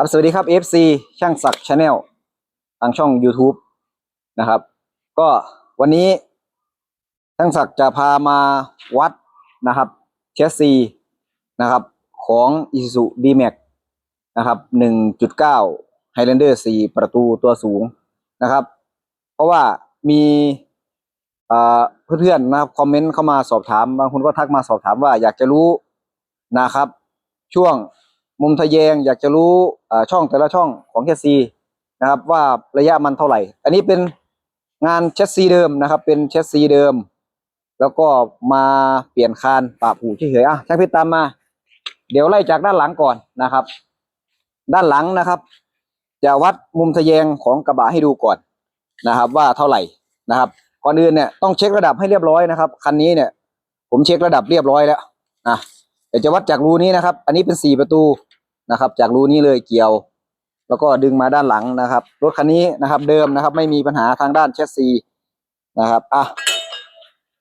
ครับสวัสดีครับ FC ช่างศักดิ์ชาแนลทางช่อง YouTube นะครับ ก็วันนี้ช่างศักดิ์จะพามาวัดนะครับเชสซีนะครับของ Isuzu D-Max นะครับ 1.9 Highlander 4 ประตูตัวสูงนะครับ เพราะว่ามีเอ่อเพื่อนๆนะครับคอมเมนต์เข้ามาสอบถาม บางคนก็ทักมาสอบถามว่าอยากจะรู้นะครับ ช่วง มุมทะแยงอยากจะรู้ช่องแต่ละช่องของแคสซีนะครับว่าระยะมันเท่าไหร่ อันนี้เป็นงานเชสซีเดิมนะครับ เป็นเชสซีเดิม แล้วก็มาเปลี่ยนคานปะผูเฉยๆอะช่างพชรตามมา เดี๋ยวไล่จากด้านหลังก่อนนะครับ ด้านหลังนะครับ จะวัดมุมทะแยงของกระบะให้ดูก่อนนะครับ ว่าเท่าไหร่นะครับก่อนอื่นเนี่ยต้องเช็คระดับให้เรียบร้อยนะครับคันนี้เนี่ย ผมเช็คระดับเรียบร้อยแล้วอะเดี๋ยวจะวัดจากรูนี้นะครับ อันนี้เป็นสี่ประตู นะครับ จากรูนี้เลยเกี่ยว แล้วก็ดึงมาด้านหลังนะครับ รถคันนี้นะครับ เดิมนะครับ ไม่มีปัญหาทางด้านแชสซีนะครับอะ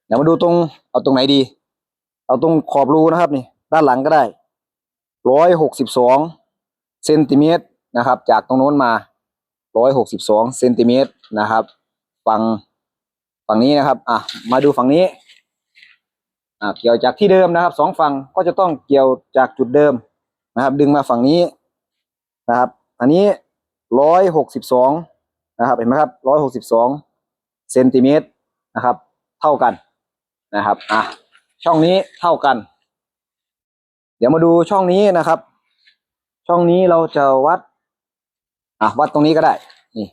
เดี๋ยวมาดูตรงเอาตรงไหนดี เอาตรงขอบรูนะครับนี่ ด้านหลังก็ได้ร้อยหกสิบสองเซนติเมตรนะครับ จากตรงโน้นมาร้อยหกสิบสองเซนติเมตรนะครับ ฝั่งฝั่งนี้นะครับ อะ มาดูฝั่งนี้ อ่าเกี่ยวจากที่เดิมนะครับ สองฝั่งก็จะต้องเกี่ยวจากจุดเดิม นะครับ ดึงมาฝั่งนี้นะครับ อันนี้ร้อยหกสิบสองนะครับเห็นไหมครับร้อยหกสิบสองเซนติเมตรนะครับ เท่ากันนะครับอะช่องนี้เท่ากัน เดี๋ยวมาดูช่องนี้นะครับ ช่องนี้เราจะวัดอะวัดตรงนี้ก็ได้นี่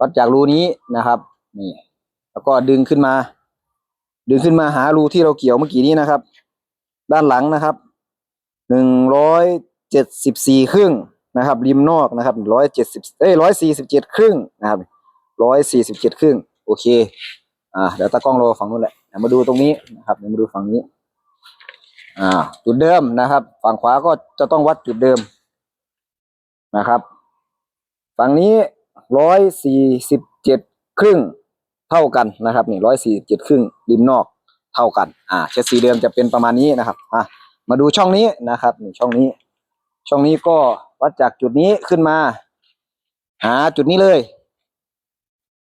วัดจากรูนี้นะครับนี่แล้วก็ดึงขึ้นมา ดึงขึ้นมาหารูที่เราเกี่ยวเมื่อกี้นี้นะครับ ด้านหลังนะครับหนึ่งร้อย เจ็ดสิบสี่ครึ่งนะครับ ริมนอกนะครับร้อยเจ็ดสิบเอ้ยร้อยสี่สิบเจ็ดครึ่งนะครับร้อยสี่สิบเจ็ดครึ่งโอเค อ่าเดี๋ยวตากล้องรอฝั่งนู้นแหละมาดูตรงนี้นะครับเดี๋ยวมาดูฝั่งนี้ อ่า จุดเดิมนะครับ ฝั่งขวาก็จะต้องวัดจุดเดิมนะครับ ฝั่งนี้ร้อยสี่สิบเจ็ดครึ่งเท่ากันนะครับนี่ร้อยสี่เจ็ดครึ่งริมนอกเท่ากัน อ่าเชสซีเดิมจะเป็นประมาณนี้นะครับ อะมาดูช่องนี้นะครับนี่ช่องนี้ ช่องนี้ก็วัดจากจุดนี้ขึ้นมา หาจุดนี้เลย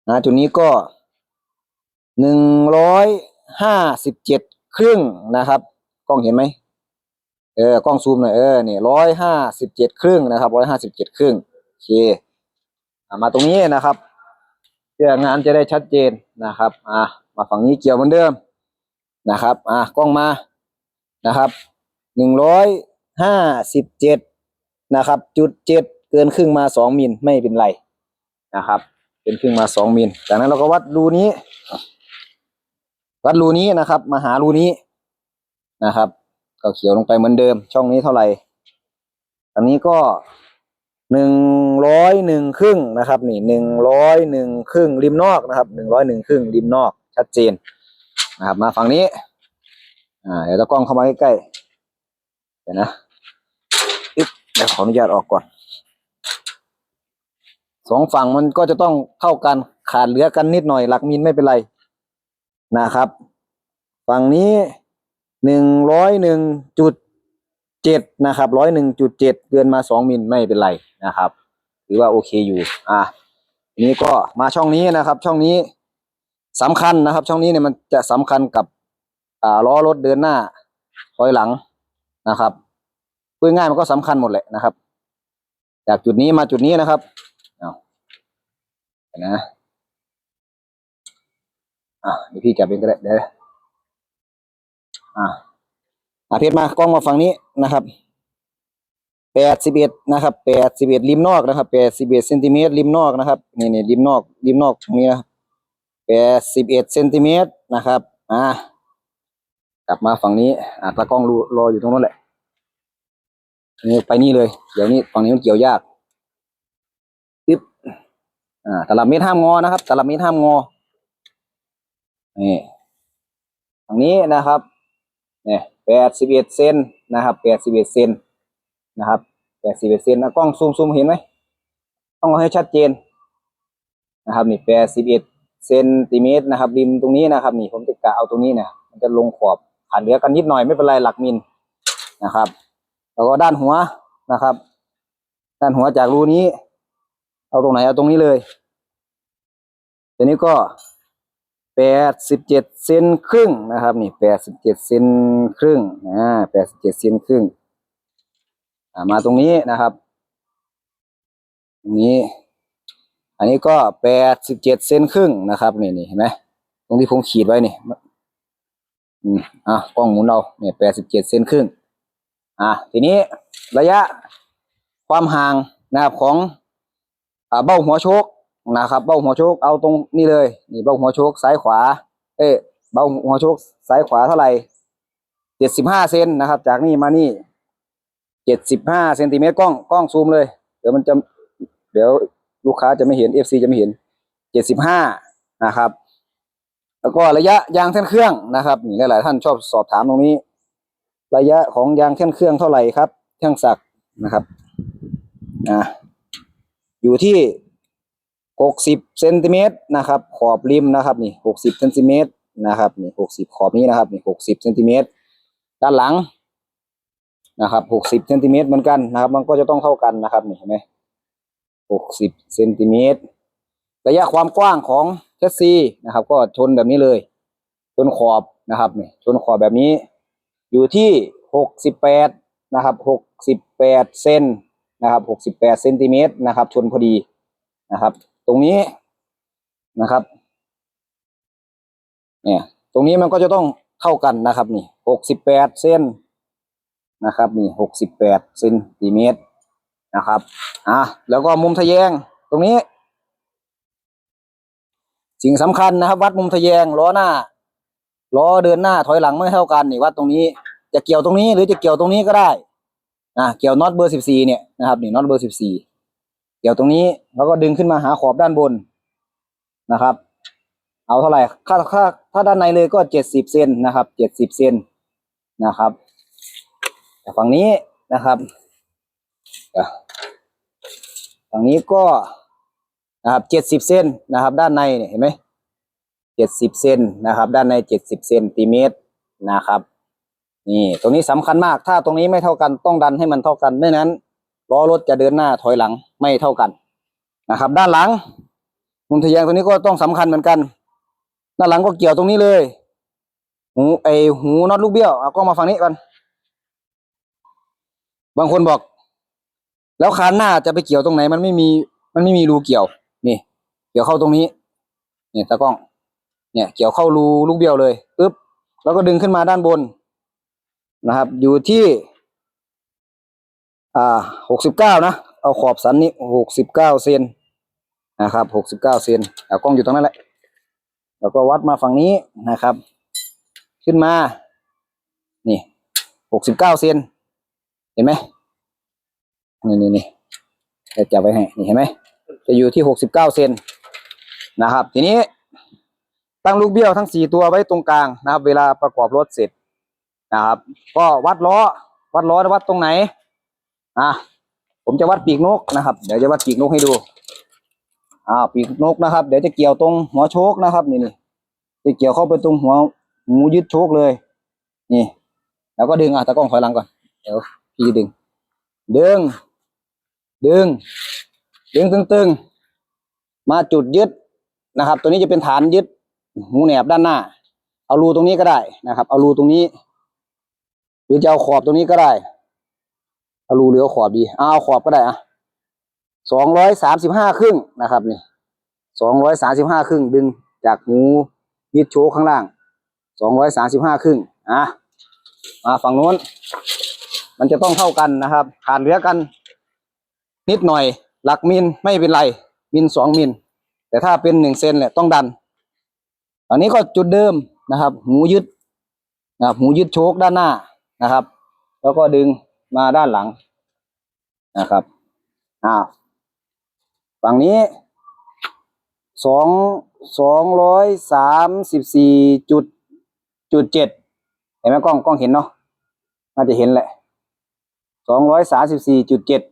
หาจุดนี้ก็หนึ่งร้อยห้าสิบเจ็ดครึ่งนะครับ กล้องเห็นไหมเออกล้องซูมหน่อยเออเนี่ยร้อยห้าสิบเจ็ดครึ่งนะครับร้อยห้าสิบเจ็ดครึ่งโอเคมาตรงนี้นะครับเพื่องานจะได้ชัดเจนนะครับ อ่ามาฝั่งนี้เกี่ยวเหมือนเดิมนะครับ อ่ากล้องมานะครับหนึ่งร้อย ห้าสิบเจ็ดนะครับ จุดเจ็ดเกินครึ่งมาสองมิลไม่เป็นไรนะครับเป็นครึ่งมาสองมิลจากนั้นเราก็วัดรูนี้ วัดรูนี้นะครับ มาหารูนี้นะครับ ก็เขียวลงไปเหมือนเดิม ช่องนี้เท่าไหร่อันนี้ก็หนึ่งร้อยหนึ่งครึ่งนะครับ นี่หนึ่งร้อยหนึ่งครึ่งริมนอกนะครับหนึ่งร้อยหนึ่งครึ่งริมนอกชัดเจนนะครับ มาฝั่งนี้ อ่า เดี๋ยวตะกล้องเข้ามาใกล้ๆเดี๋ยวนะ เดี๋ยวขออนุญาตออกก่อนสองฝั่งมันก็จะต้องเท่ากันขาดเหลือกันนิดหน่อย หลักมิลไม่เป็นไรนะครับ ฝั่งนี้หนึ่งร้อยหนึ่งจุดเจ็ดนะครับร้อยหนึ่งจุดเจ็ดเกินมาสองมิลไม่เป็นไรนะครับถือว่าโอเคอยู่ อะนี้ก็มาช่องนี้นะครับ ช่องนี้สำคัญนะครับ ช่องนี้เนี่ยมันจะสำคัญกับอ่าล้อรถเดินหน้าถอยหลังนะครับ พูดง่ายมันก็สำคัญหมดแหละนะครับ จากจุดนี้มาจุดนี้นะครับเอานะอะเดี๋ยวพี่จับเองก็ได้เดี๋ยวอะอาเพชรมากล้องมาฝั่งนี้นะครับแปดสิบเอ็ดนะครับแปดสิบเอ็ดริมนอกนะครับแปดสิบเอ็ดเซนติเมตรริมนอกนะครับนี่นี่ริมนอกริมนอกตรงนี้นะแปดสิบเอ็ดเซนติเมตรนะครับ อ่ากลับมาฝั่งนี้อ่าตากล้องรอรออยู่ตรงนั้นแหละ นี่ไปนี่เลย เดี๋ยวนี้ฝั่งนี้มันเกี่ยวยากปึ๊บอ่าตลับเมตรห้ามงอนะครับตลับเมตรห้ามงอนี่ฝั่งนี้นะครับเนี่ยแปดสิบเอ็ดเซนนะครับแปดสิบเอ็ดเซนนะครับแปดสิบเอ็ดเซนนะกล้องซูมซูมเห็นไหมต้องเอาให้ชัดเจนนะครับนี่แปดสิบเอ็ดเซนติเมตรนะครับริมตรงนี้นะครับ นี่ผมจะกะเอาตรงนี้เนี่ยมันจะลงขอบขาดเหลือกันนิดหน่อยไม่เป็นไรหลักมิลนะครับ แล้วก็ด้านหัวนะครับ ด้านหัวจากรูนี้ เอาตรงไหนเอาตรงนี้เลยตัวนี้ก็แปดสิบเจ็ดเซนครึ่งนะครับ นี่แปดสิบเจ็ดเซนครึ่งอ่าแปดสิบเจ็ดเซนครึ่งมาตรงนี้นะครับ ตรงนี้ อันนี้ก็แปดสิบเจ็ดเซนครึ่งนะครับนี่นี่เห็นไหมตรงที่ผมขีดไว้นี่ อืมอะกล้องหมุนเอาเนี่ยแปดสิบเจ็ดเซนครึ่ง อะทีนี้ระยะความห่างนะครับของอเบ้าหัวโชกนะครับ เบ้าหัวโชกเอาตรงนี้เลย นี่เบ้าหัวโชกซ้ายขวา เอ้เบ้าหัวโชกซ้ายขวาเท่าไหร่เจ็ดสิบห้าเซนนะครับ จากนี่มานี่เจ็ดสิบห้าเซนติเมตรกล้องกล้องซูมเลย เดี๋ยวมันจะ เดี๋ยวลูกค้าจะไม่เห็น FC จะไม่เห็น75นะครับ แล้วก็ระยะยางแท่นเครื่องนะครับนี่หลาย ๆ ท่านชอบสอบถามตรงนี้ ระยะของยางแท่นเครื่องเท่าไหร่ครับช่างศักนะครับอ่าอยู่ที่60เซนติเมตรนะครับ ขอบริมนะครับนี่60เซนติเมตรนะครับนี่60ขอบนี้นะครับนี่60เซนติเมตรด้านหลังนะครับ60เซนติเมตรเหมือนกันนะครับ มันก็จะต้องเท่ากันนะครับนี่เห็นไหมหกสิบเซนติเมตรระยะความกว้างของแชสซีนะครับ ก็ชนแบบนี้เลย ชนขอบนะครับนี่ชนขอบแบบนี้ อยู่ที่หกสิบแปดนะครับหกสิบแปดเซนนะครับหกสิบแปดเซนติเมตรนะครับ ชนพอดีนะครับ ตรงนี้นะครับ เนี่ย ตรงนี้มันก็จะต้องเท่ากันนะครับนี่หกสิบแปดเซนนะครับนี่หกสิบแปดเซนติเมตรนะครับ อะ แล้วก็มุมทะแยงตรงนี้ สิ่งสำคัญนะครับ วัดมุมทะแยงล้อหน้า ล้อเดินหน้าถอยหลังไม่เท่ากันนี่วัดตรงนี้ จะเกี่ยวตรงนี้หรือจะเกี่ยวตรงนี้ก็ได้อะเกี่ยวน็อตเบอร์สิบสี่เนี่ยนะครับนี่น็อตเบอร์สิบสี่เกี่ยวตรงนี้แล้วก็ดึงขึ้นมาหาขอบด้านบนนะครับ เอาเท่าไหร่ถ้าถ้าถ้าด้านในเลยก็เจ็ดสิบเซนนะครับเจ็ดสิบเซนนะครับแต่ฝั่งนี้นะครับฝั่งนี้ก็นะครับเจ็ดสิบเซนนะครับ ด้านในเนี่ยเห็นไหม เจ็ดสิบเซนนะครับ ด้านในเจ็ดสิบเซนติเมตรนะครับ นี่ ตรงนี้สำคัญมาก ถ้าตรงนี้ไม่เท่ากันต้องดันให้มันเท่ากันไม่นั้นล้อรถจะเดินหน้าถอยหลังไม่เท่ากันนะครับ ด้านหลังมุมทะแยงตรงนี้ก็ต้องสำคัญเหมือนกัน ด้านหลังก็เกี่ยวตรงนี้เลย หูไอหูน็อตลูกเบี้ยวเอาก็มาฝั่งนี้กันบางคนบอก แล้วคานหน้าจะไปเกี่ยวตรงไหน มันไม่มี มันไม่มีรูเกี่ยว นี่ เกี่ยวเข้าตรงนี้ นี่ตากล้อง เนี่ยเกี่ยวเข้ารูลูกเบี้ยวเลยปึ๊บแล้วก็ดึงขึ้นมาด้านบนนะครับ อยู่ที่ อ่าหกสิบเก้านะ เอาขอบสันนี้หกสิบเก้าเซนนะครับหกสิบเก้าเซนเอากล้องอยู่ตรงนั้นแหละ แล้วก็วัดมาฝั่งนี้นะครับ ขึ้นมา นี่หกสิบเก้าเซนเห็นไหมนี่นี่นี่จะจับไว้ให้ นี่เห็นไหม จะอยู่ที่หกสิบเก้าเซนนะครับ ทีนี้ ตั้งลูกเบี้ยวทั้งสี่ตัวไว้ตรงกลางนะครับ เวลาประกอบรถเสร็จนะครับ ก็วัดล้อ วัดล้อวัดตรงไหนอะผมจะวัดปีกนกนะครับ เดี๋ยวจะวัดปีกนกให้ดูอ้าวปีกนกนะครับ เดี๋ยวจะเกี่ยวตรงหัวโชคนะครับ นี่นี่จะเกี่ยวเข้าไปตรงหัวหูยึดโชคเลย นี่ แล้วก็ดึงอะตากล้องถอยหลังก่อนเดี๋ยวพี่ดึง ดึง ดึง ดึงตึงๆ มาจุดยึดนะครับ ตัวนี้จะเป็นฐานยึด หูแหนบด้านหน้า เอารูตรงนี้ก็ได้นะครับ เอารูตรงนี้ หรือจะเอาขอบตรงนี้ก็ได้ เอารูหรือเอาขอบดีเอาขอบก็ได้อะสองร้อยสามสิบห้าครึ่งนะครับนี่สองร้อยสามสิบห้าครึ่งดึงจากหูยึดโชว์ข้างล่างสองร้อยสามสิบห้าครึ่งอะมาฝั่งโน้น มันจะต้องเท่ากันนะครับขาดเหลือกัน นิดหน่อย หลักมิลไม่เป็นไร มิลสองมิลแต่ถ้าเป็นหนึ่งเซนเนี่ยต้องดัน อันนี้ก็จุดเดิมนะครับ หูยึดนะครับหูยึดโชคด้านหน้านะครับ แล้วก็ดึงมาด้านหลังนะครับอ่าฝั่งนี้สองสองร้อยสามสิบสี่จุดจุดเจ็ดเห็นไหมกล้องกล้องเห็นเนาะน่าจะเห็นแหละสองร้อยสาสิบสี่จุดเจ็ด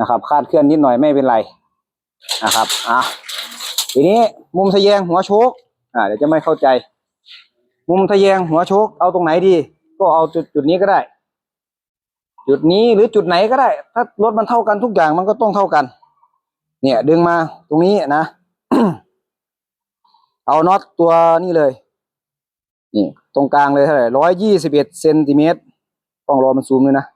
นะครับคาดเคลื่อนนิดหน่อยไม่เป็นไรนะครับอะทีนี้มุมทะแยงหัวโชก อ่าเดี๋ยวจะไม่เข้าใจ มุมทะแยงหัวโชกเอาตรงไหนดี ก็เอาจุดจุดนี้ก็ได้ จุดนี้หรือจุดไหนก็ได้ ถ้ารถมันเท่ากันทุกอย่างมันก็ต้องเท่ากัน เนี่ย ดึงมาตรงนี้นะ เอาน็อตตัวนี้เลย นี่ตรงกลางเลยเท่าไหร่ร้อยยี่สิบเอ็ดเซนติเมตรต้องรอมันซูมด้วยนะ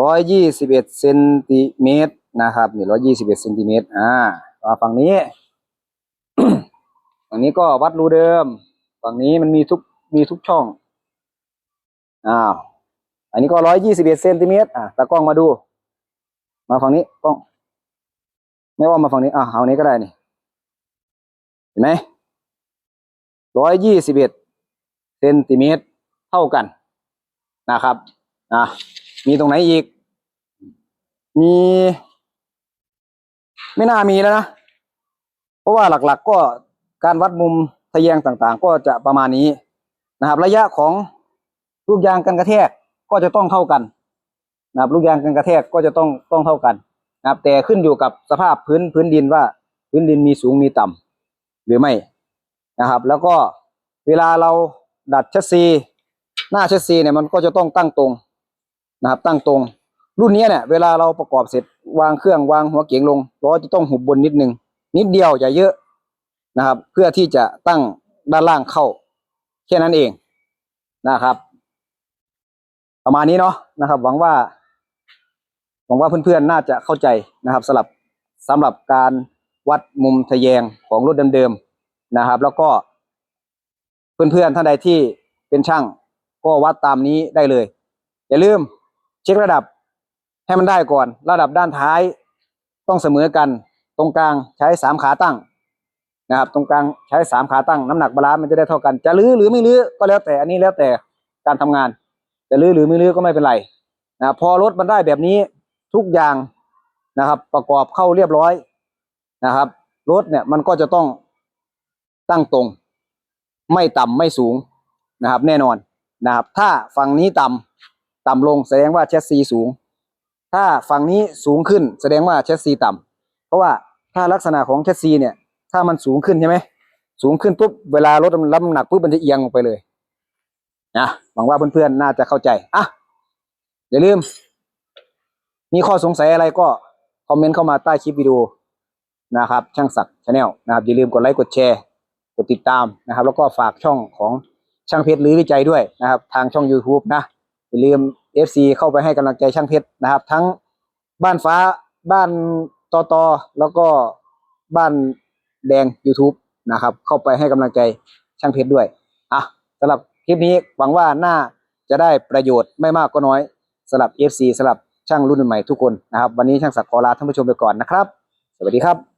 ร้อยยี่สิบเอ็ดเซนติเมตรนะครับนี่ร้อยยี่สิบเอ็ดเซนติเมตรอ่ามาฝั่งนี้ ฝั่งนี้ก็วัดรูเดิม ฝั่งนี้มันมีทุกมีทุกช่องอ้าวอันนี้ก็ร้อยยี่สิบเอ็ดเซนติเมตรอะตากล้องมาดู มาฝั่งนี้กล้อง ไม่ว่ามาฝั่งนี้อะเอานี้ก็ได้นี่เห็นไหมร้อยยี่สิบเอ็ดเซนติเมตรเท่ากันนะครับอะมีตรงไหนอีก มี ไม่น่ามีแล้วนะ เพราะว่าหลักๆก็ การวัดมุมทะแยงต่างๆ ก็จะประมาณนี้นะครับ ระยะของลูกยางกันกระแทกก็จะต้องเท่ากันนะครับลูกยางกันกระแทกก็จะต้องต้องเท่ากันนะครับ แต่ขึ้นอยู่กับสภาพพื้นพื้นดินว่าพื้นดินมีสูงมีต่ำหรือไม่นะครับ แล้วก็เวลาเราดัดแชสซีหน้าแชสซีเนี่ยมันก็จะต้องตั้งตรงนะครับ ตั้งตรง รุ่นนี้เนี่ยเวลาเราประกอบเสร็จวางเครื่องวางหัวเก๋งลงล้อจะต้องหุบบนนิดนึงนิดเดียวอย่าเยอะ นะครับ เพื่อที่จะตั้งด้านล่างเข้า แค่นั้นเองนะครับ ประมาณนี้เนาะนะครับ หวังว่า หวังว่าเพื่อนๆน่าจะเข้าใจนะครับสำหรับสำหรับการวัดมุมทะแยงของรถเดิมๆนะครับ แล้วก็เพื่อนๆท่านใดที่เป็นช่างก็วัดตามนี้ได้เลย อย่าลืมเช็คระดับให้มันได้ก่อน ระดับด้านท้ายต้องเสมอกัน ตรงกลางใช้สามขาตั้ง นะครับ ตรงกลางใช้สามขาตั้งน้ำหนักบาลานซ์มันจะได้เท่ากัน จะลื้อหรือไม่ลื้อก็แล้วแต่อันนี้แล้วแต่การทำงาน จะลื้อหรือไม่ลื้อก็ไม่เป็นไรนะพอรถมันได้แบบนี้ทุกอย่างนะครับ ประกอบเข้าเรียบร้อยนะครับรถเนี่ยมันก็จะต้องตั้งตรง ไม่ต่ำไม่สูงนะครับ แน่นอนนะครับ ถ้าฝั่งนี้ต่ำต่ำลงแสดงว่าแชสซีสูง ถ้าฝั่งนี้สูงขึ้นแสดงว่าแชสซีต่ำเพราะว่าถ้าลักษณะของแชสซีเนี่ย ถ้ามันสูงขึ้นใช่ไหมสูงขึ้นปุ๊บเวลารถมันรับน้ำหนักปุ๊บมันจะเอียงลงไปเลยนะหวังว่าเพื่อนๆน่าจะเข้าใจอะอย่าลืม มีข้อสงสัยอะไรก็คอมเมนต์เข้ามาใต้คลิปวิดีโอนะครับ ช่างศักดิ์ชาแนลนะครับอย่าลืมกดไลค์กดแชร์กดติดตามนะครับ แล้วก็ฝากช่องของช่างเพชรหรือวิจัยด้วยนะครับ ทางช่อง YouTube นะอย่าลืม FC เข้าไปให้กำลังใจช่างเพชรนะครับ ทั้งบ้านฟ้าบ้านตอตอแล้วก็บ้าน แดง YouTube นะครับ เข้าไปให้กำลังใจช่างเพชรด้วยอะสำหรับคลิปนี้หวังว่าน่าจะได้ประโยชน์ไม่มากก็น้อยสำหรับ FC สำหรับช่างรุ่นใหม่ทุกคนนะครับ วันนี้ช่างศักดิ์ขอลาท่านผู้ชมไปก่อนนะครับ สวัสดีครับ